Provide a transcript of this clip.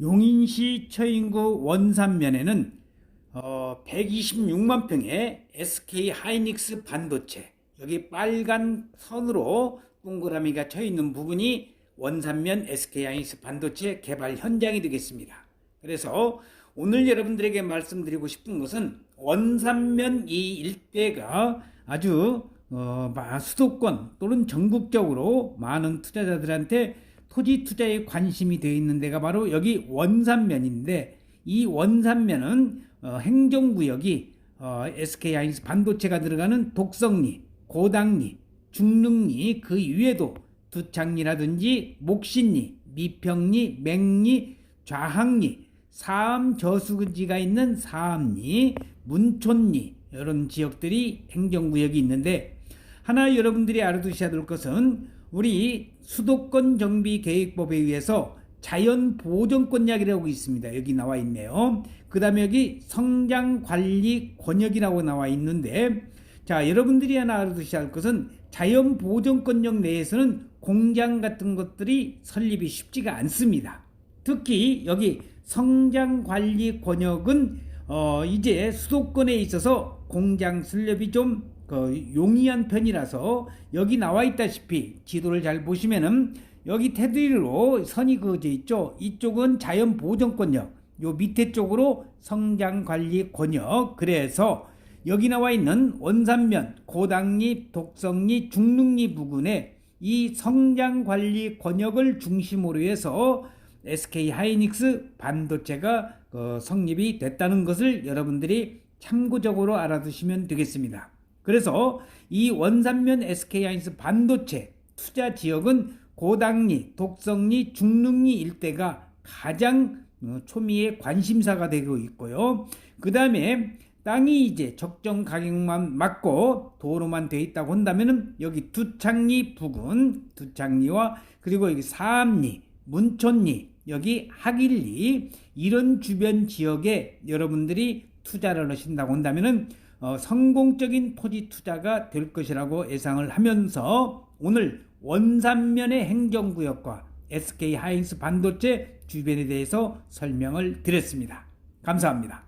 용인시 처인구 원산면에는 어, 126만 평의 SK 하이닉스 반도체 여기 빨간 선으로 동그라미가 쳐 있는 부분이 원산면 SK 하이닉스 반도체 개발 현장이 되겠습니다. 그래서 오늘 여러분들에게 말씀드리고 싶은 것은 원산면 이 일대가 아주 어, 마- 수도권 또는 전국적으로 많은 투자자들한테 토지 투자에 관심이 되어 있는 데가 바로 여기 원산면인데 이 원산면은 어, 행정구역이 어, SK 하이닉스 반도체가 들어가는 독성리, 고당리, 중릉리 그 이외에도 두창리라든지 목신리, 미평리, 맹리, 좌항리, 사암 저수지가 있는 사암리, 문촌리 이런 지역들이 행정구역이 있는데 하나 여러분들이 알아두셔야 될 것은 우리 수도권 정비 계획법에 의해서 자연 보존권 약이라고 있습니다. 여기 나와 있네요. 그 다음에 여기 성장 관리 권역이라고 나와 있는데 자 여러분들이 하나 알아두셔야 할 것은 자연 보존권역 내에서는 공장 같은 것들이 설립이 쉽지가 않습니다. 특히 여기 성장 관리 권역은 어 이제 수도권에 있어서 공장 설립이 좀 그 용이한 편이라서 여기 나와 있다시피 지도를 잘 보시면은 여기 테두리로 선이 그어져 있죠. 이쪽은 자연 보존권역, 요 밑에 쪽으로 성장 관리 권역. 그래서 여기 나와 있는 원산면, 고당리, 독성리, 중릉리 부근에 이 성장 관리 권역을 중심으로 해서 SK 하이닉스 반도체가 어, 성립이 됐다는 것을 여러분들이 참고적으로 알아두시면 되겠습니다. 그래서 이 원산면 SK 하이닉스 반도체 투자 지역은 고당리, 독성리, 중릉리 일대가 가장 어, 초미의 관심사가 되고 있고요. 그 다음에 땅이 이제 적정 가격만 맞고 도로만 돼 있다고 한다면은 여기 두창리 부근, 두창리와 그리고 여기 사암리, 문촌리, 여기 하길리 이런 주변 지역에 여러분들이 투자를 하신다고 한다면은 어, 성공적인 토지 투자가 될 것이라고 예상을 하면서 오늘 원산면의 행정구역과 SK 하이닉스 반도체 주변에 대해서 설명을 드렸습니다. 감사합니다.